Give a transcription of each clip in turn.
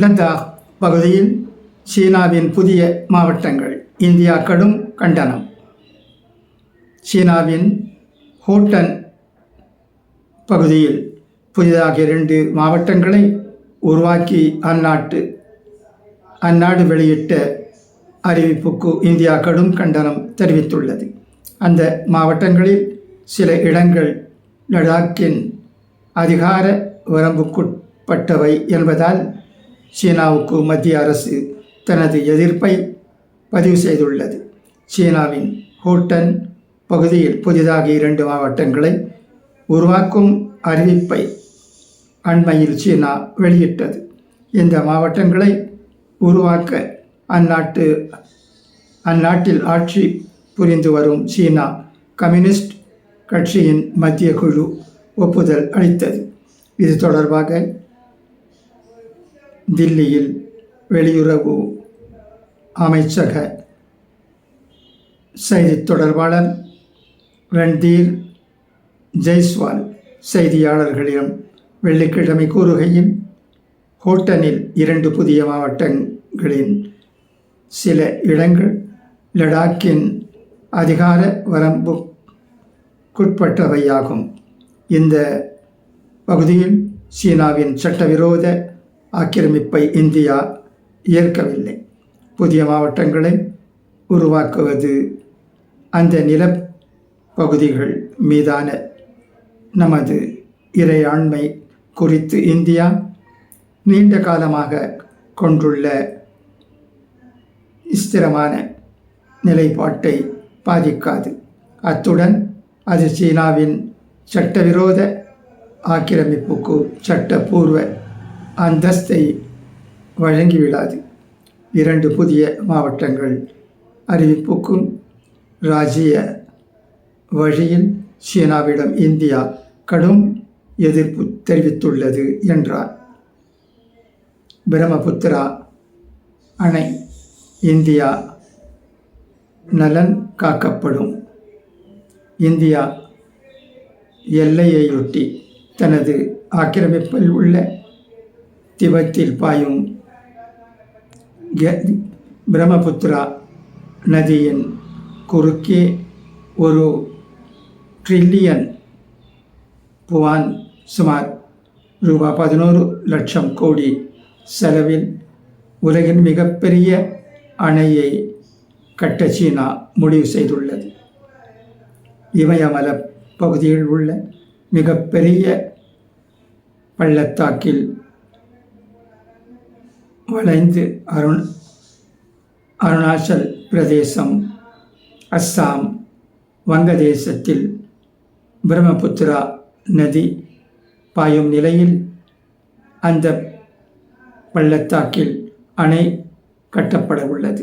லடாக் பகுதியில் சீனாவின் புதிய மாவட்டங்கள் இந்தியா கடும் கண்டனம். சீனாவின் ஹோட்டன் பகுதியில் புதிதாக இரண்டு மாவட்டங்களை உருவாக்கி அந்நாட்டு அந்நாடு வெளியிட்ட அறிவிப்புக்கு இந்தியா கடும் கண்டனம் தெரிவித்துள்ளது. அந்த மாவட்டங்களில் சில இடங்கள் லடாக்கின் அதிகார வரம்புக்குட்பட்டவை என்பதால் சீனாவுக்கு மத்திய அரசு தனது எதிர்ப்பை பதிவு செய்துள்ளது. சீனாவின் ஹூட்டன் பகுதியில் புதிதாக இரண்டு மாவட்டங்களை உருவாக்கும் அறிவிப்பை அண்மையில் சீனா வெளியிட்டது. இந்த மாவட்டங்களை உருவாக்க அந்நாட்டு அந்நாட்டில் ஆட்சி புரிந்து வரும் சீனா கம்யூனிஸ்ட் கட்சியின் மத்திய குழு ஒப்புதல் அளித்தது. இது தொடர்பாக தில்லியில் வெளியுறவு அமைச்சக செய்தித் தொடர்பாளர் ரன்தீர் ஜெய்ஸ்வால் செய்தியாளர்களிடம் வெள்ளிக்கிழமை கூறுகையில் ஹோட்டனில் இரண்டு புதிய மாவட்டங்களின் சில இடங்கள் லடாக்கின் அதிகார வரம்புக்குட்பட்டவையாகும். இந்த பகுதியில் சீனாவின் சட்டவிரோத ஆக்கிரமிப்பை இந்தியா ஏற்கவில்லை. புதிய மாவட்டங்களை உருவாக்குவது அந்த நிலப்பகுதிகள் மீதான நமது இறையாண்மை குறித்து இந்தியா நீண்ட காலமாக கொண்டுள்ள ஸ்திரமான நிலைப்பாட்டை பாதிக்காது. அத்துடன் அது சீனாவின் சட்டவிரோத ஆக்கிரமிப்புக்கு சட்டப்பூர்வ அந்தஸ்தை வழங்கிவிடாது இரண்டு புதிய மாவட்டங்கள் அறிவிப்புக்கும் ராஜ்ய வழியில் சீனாவிடம் இந்தியா கடும் எதிர்ப்பு தெரிவித்துள்ளது என்றார். பிரம்மபுத்திரா அணை இந்தியா நலன் காக்கப்படும். இந்தியா எல்லையையொட்டி தனது ஆக்கிரமிப்பில் உள்ள திபெத்தில் பாயும் பிரம்மபுத்திரா நதியின் குறுக்கே ஒரு ட்ரில்லியன் புவான் சுமார் ரூபா பதினோரு லட்சம் கோடி செலவில் உலகின் மிகப்பெரிய அணையை கட்ட சீனா முடிவு செய்துள்ளது. இமயமல பகுதியில் உள்ள மிகப்பெரிய பள்ளத்தாக்கில் வளைந்து அருண் அருணாச்சல் பிரதேசம் அஸ்ஸாம் வங்கதேசத்தில் பிரம்மபுத்திரா நதி பாயும் நிலையில் அந்த பள்ளத்தாக்கில் அணை கட்டப்பட உள்ளது.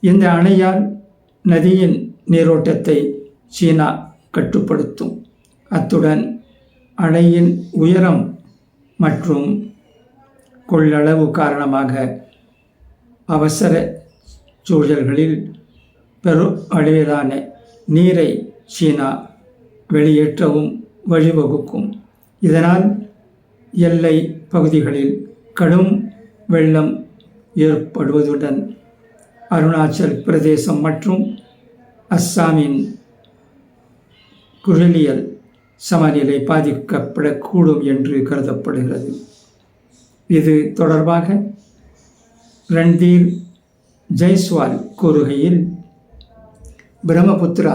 இந்த அணையால் நதியின் நீரோட்டத்தை சீனா கட்டுப்படுத்தும். அத்துடன் அணையின் உயரம் மற்றும் கொள்ளளவு காரணமாக அவசர சூழல்களில் பெரு அளவிலான நீரை சீனா வெளியேற்றவும் வழிவகுக்கும். இதனால் எல்லை பகுதிகளில் கடும் வெள்ளம் ஏற்படுவதுடன் அருணாச்சல் பிரதேசம் மற்றும் அஸ்ஸாமின் குழலியல் சமநிலை பாதிக்கப்படக்கூடும் என்று கருதப்படுகிறது. இது தொடர்பாக ரன்தீர் ஜெய்ஸ்வால் கூறுகையில் பிரம்மபுத்திரா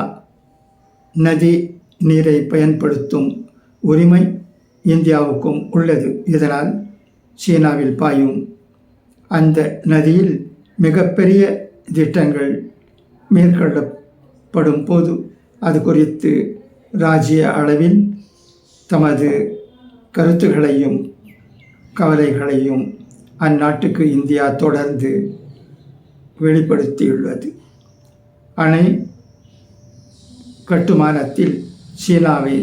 நதி நீரை பயன்படுத்தும் உரிமை இந்தியாவுக்கும் உள்ளது. இதனால் சீனாவில் பாயும் அந்த நதியில் மிகப்பெரிய திட்டங்கள் மேற்கொள்ளப்படும் போது அது குறித்து ராஜ்ய அளவில் தமது கருத்துகளையும் கவலைகளையும் அந்நாட்டுக்கு இந்தியா தொடர்ந்து வெளிப்படுத்தியுள்ளது. அணை கட்டுமானத்தில் சீனாவை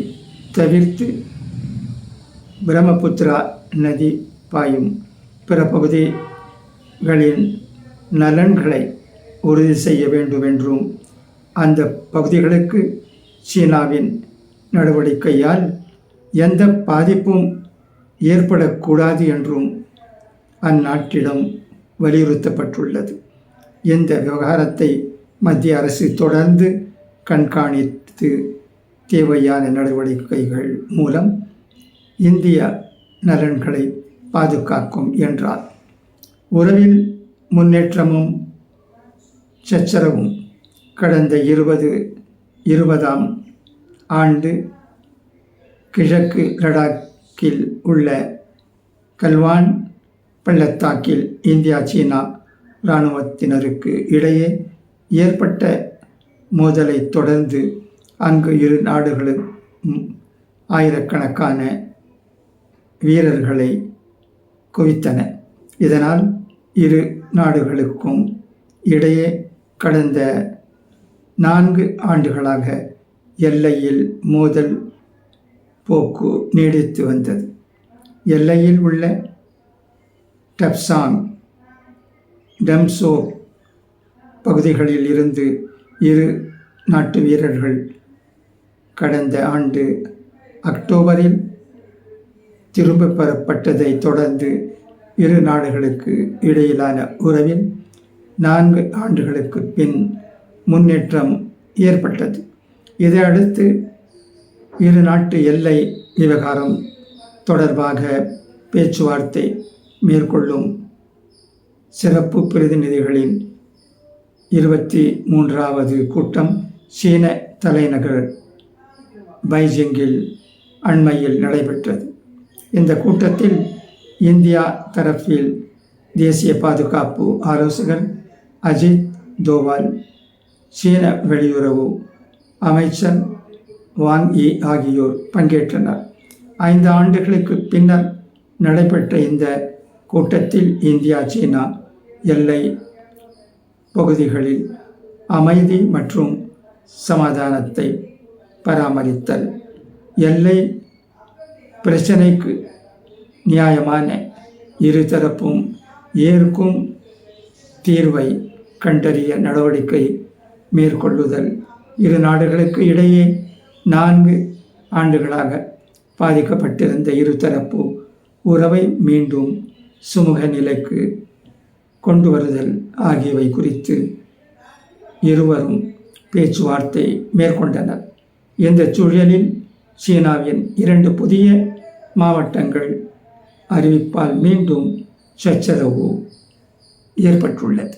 தவிர்த்து பிரம்மபுத்திரா நதி பாயும் பிற பகுதிகளின் நலன்களை உறுதி செய்ய வேண்டும் என்றும் அந்த பகுதிகளுக்கு சீனாவின் நடவடிக்கையால் எந்த பாதிப்பும் ஏற்படக்கூடாது என்றும் அந்நாட்டிடம் வலியுறுத்தப்பட்டுள்ளது. இந்த விவகாரத்தை மத்திய அரசு தொடர்ந்து கண்காணித்து தேவையான நடவடிக்கைகள் மூலம் இந்திய நலன்களை பாதுகாக்கும் என்றார். உறவில் முன்னேற்றமும் சச்சரவும் கடந்த இருபது இருபதாம் ஆண்டு கிழக்கு லடாக் கில் உள்ள கல்வான் பள்ளத்தாக்கில் இந்தியா சீனா இராணுவத்தினருக்கு இடையே ஏற்பட்ட மோதலை தொடர்ந்து அங்கு இரு நாடுகளும் ஆயிரக்கணக்கான வீரர்களை குவித்தன. இதனால் இரு நாடுகளுக்கும் இடையே கடந்த நான்கு ஆண்டுகளாக எல்லையில் மோதல் போக்கு நீடித்து வந்தது. எல்லையில் உள்ள டப்சாங் டம்சோ பகுதிகளில் இருந்து இரு நாட்டு வீரர்கள் கடந்த ஆண்டு அக்டோபரில் திரும்ப பெறப்பட்டதை தொடர்ந்து இரு நாடுகளுக்கு இடையிலான உறவில் நான்கு ஆண்டுகளுக்கு பின் முன்னேற்றம் ஏற்பட்டது. இதையடுத்து இரு நாட்டு எல்லை விவகாரம் தொடர்பாக பேச்சுவார்த்தை மேற்கொள்ளும் சிறப்பு பிரதிநிதிகளின் இருபத்தி மூன்றாவது கூட்டம் சீன தலைநகர் பைஜிங்கில் அண்மையில் நடைபெற்றது. இந்த கூட்டத்தில் இந்தியா தரப்பில் தேசிய பாதுகாப்பு ஆலோசகர் அஜித் தோவால் சீன வெளியுறவு அமைச்சர் வாங் இ ஆகியோர் பங்கேற்றனர். ஐந்து ஆண்டுகளுக்கு பின்னர் நடைபெற்ற இந்த கூட்டத்தில் இந்தியா சீனா எல்லை பகுதிகளில் அமைதி மற்றும் சமாதானத்தை பராமரித்தல் எல்லை பிரச்சனைக்கு நியாயமான இருதரப்பும் ஏற்கும் தீர்வை கண்டறிய நடவடிக்கை மேற்கொள்ளுதல் இரு நாடுகளுக்கு இடையே நான்கு ஆண்டுகளாக பாதிக்கப்பட்டிருந்த இருதரப்பு உறவை மீண்டும் சுமூக நிலைக்கு கொண்டு வருதல் ஆகியவை குறித்து இருவரும் பேச்சுவார்த்தை மேற்கொண்டனர். இந்த சூழலில் சீனாவின் இரண்டு புதிய மாவட்டங்கள் அறிவிப்பால் மீண்டும் சச்சரவு ஏற்பட்டுள்ளது.